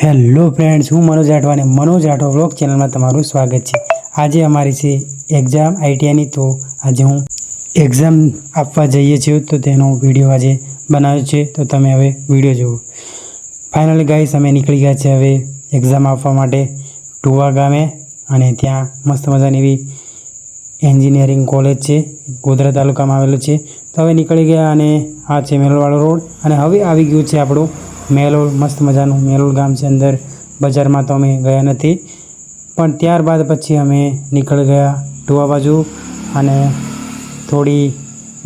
Hello friends હું મનોજ રાઠવા અને Manoj રાઠો vlog ચેનલમાં તમારું સ્વાગત છે. આજે અમારી છે એક્ઝામ આઈટીઆઈની. તો આજે હું એક્ઝામ આપવા જઈએ છીએ તો તેનો વીડિયો આજે બનાવ્યો છે. તો તમે હવે વીડિયો જુઓ. ફાઇનલી ગાઈસ અમે નીકળી ગયા છે હવે એક્ઝામ આપવા માટે ટુવા ગામે અને ત્યાં મસ્ત મજાની એવી એન્જિનિયરિંગ કોલેજ છે. ગોધરા તાલુકામાં આવેલું છે. તો હવે નીકળી ગયા અને આ છે મેલવાળો રોડ. અને હવે આવી ગયું છે આપણું મેલોલ, મસ્ત મજાનું મેલોલ ગામ છે અંદર. બજારમાં તો અમે ગયા નથી. પણ ત્યારબાદ પછી અમે નીકળી ગયા ટુવા બાજુ અને થોડી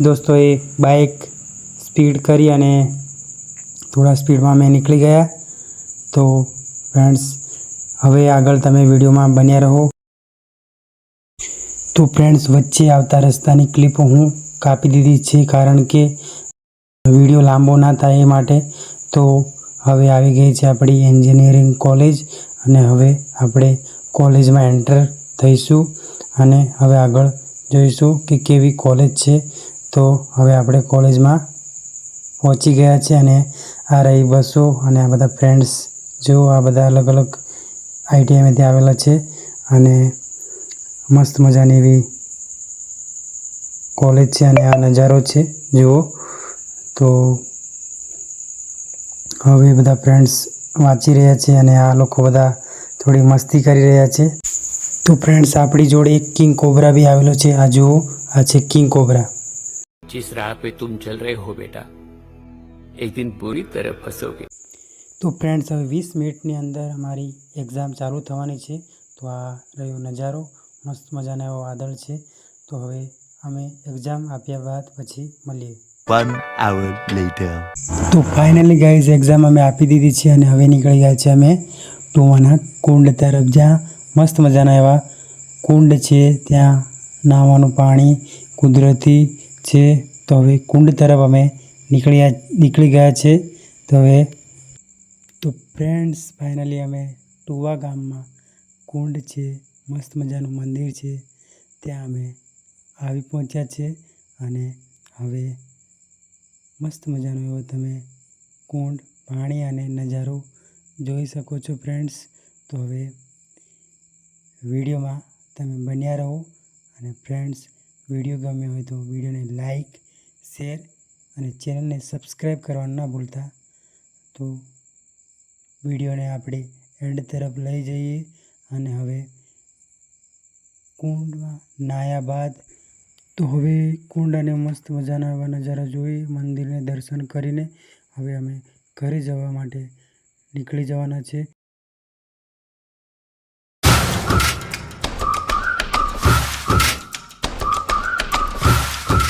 દોસ્તોએ બાઇક સ્પીડ કરી અને થોડા સ્પીડમાં અમે નીકળી ગયા. તો ફ્રેન્ડ્સ, હવે આગળ તમે વિડીયોમાં બન્યા રહો. તો ફ્રેન્ડ્સ, વચ્ચે આવતા રસ્તાની ક્લિપ હું કાપી દીધી છે કારણ કે વીડિયો લાંબો ના થાય એ માટે. તો હવે આવી ગઈ છે આપણી એન્જિનિયરિંગ કોલેજ અને હવે આપણે કોલેજમાં એન્ટર થઈશું અને હવે આગળ જોઈશું કે કેવી કોલેજ છે. તો હવે આપણે કોલેજમાં પહોંચી ગયા છે અને આ રહી બસો અને આ બધા ફ્રેન્ડ્સ જો આ બધા અલગ અલગ આઈટીઆઈમાંથી આવેલા છે અને મસ્ત મજાની એવી કોલેજ છે અને આ નજારો છે. જુઓ. તો હવે બધા ફ્રેન્ડ્સ વાંચી રહ્યા છે અને આ લોકો બધા થોડી મસ્તી કરી રહ્યા છે તો ફ્રેન્ડ્સ આપણી જોડે એક કિંગ કોબરા બી આવેલો છે આ જુઓ આ છે કિંગ કોબરા जिस राह पे तुम चल रहे हो बेटा एक दिन पूरी तरह फंसोगे તો ફ્રેન્ડ્સ હવે વીસ મિનિટની અંદર અમારી એક્ઝામ ચાલુ થવાની છે તો આ રહ્યો નજારો મસ્ત મજાનો એવો વાદળ છે તો હવે અમે એક્ઝામ આપ્યા બાદ પછી મળીએ One આવર લેટર તો ફાઇનલી ગાઈઝ એક્ઝામ અમે આપી દીધી છે અને હવે નીકળી ગયા છે અમે ટોવાના કુંડ તરફ. જ્યાં મસ્ત મજાના એવા કુંડ છે, ત્યાં નાહવાનું પાણી કુદરતી છે. તો હવે કુંડ તરફ અમે નીકળ્યા, નીકળી ગયા છે. તો હવે તો ફ્રેન્ડ્સ ફાઇનલી અમે ટુવા ગામમાં કુંડ છે, મસ્ત મજાનું મંદિર છે. ત્યાં અમે આવી પહોંચ્યા છે અને હવે મસ્ત મજાનો એવો તમે કુંડ, પાણી અને નજારો જોઈ શકો છો ફ્રેન્ડ્સ તો હવે વિડીયોમાં તમે બન્યા રહો અને ફ્રેન્ડ્સ વીડિયો ગમ્યો હોય તો વિડીયોને લાઈક શેર અને ચેનલને સબસ્ક્રાઈબ કરવાનું ના ભૂલતા. તો વિડીયોને આપણે એન્ડ તરફ લઈ જઈએ અને હવે કુંડમાં નાહ્યા બાદ તો હવે કુંડ અને મસ્ત મજાના એવા નજારા જોઈ મંદિરને દર્શન કરીને હવે અમે ઘરે જવા માટે નીકળી જવાના છે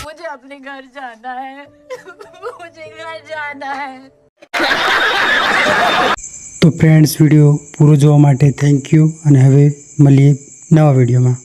मुझे अपने घर जाना है मुझे घर जाना है તો ફ્રેન્ડ્સ વિડીયો પૂરો જોવા માટે થેન્ક યુ અને હવે મળીએ નવા વિડીયોમાં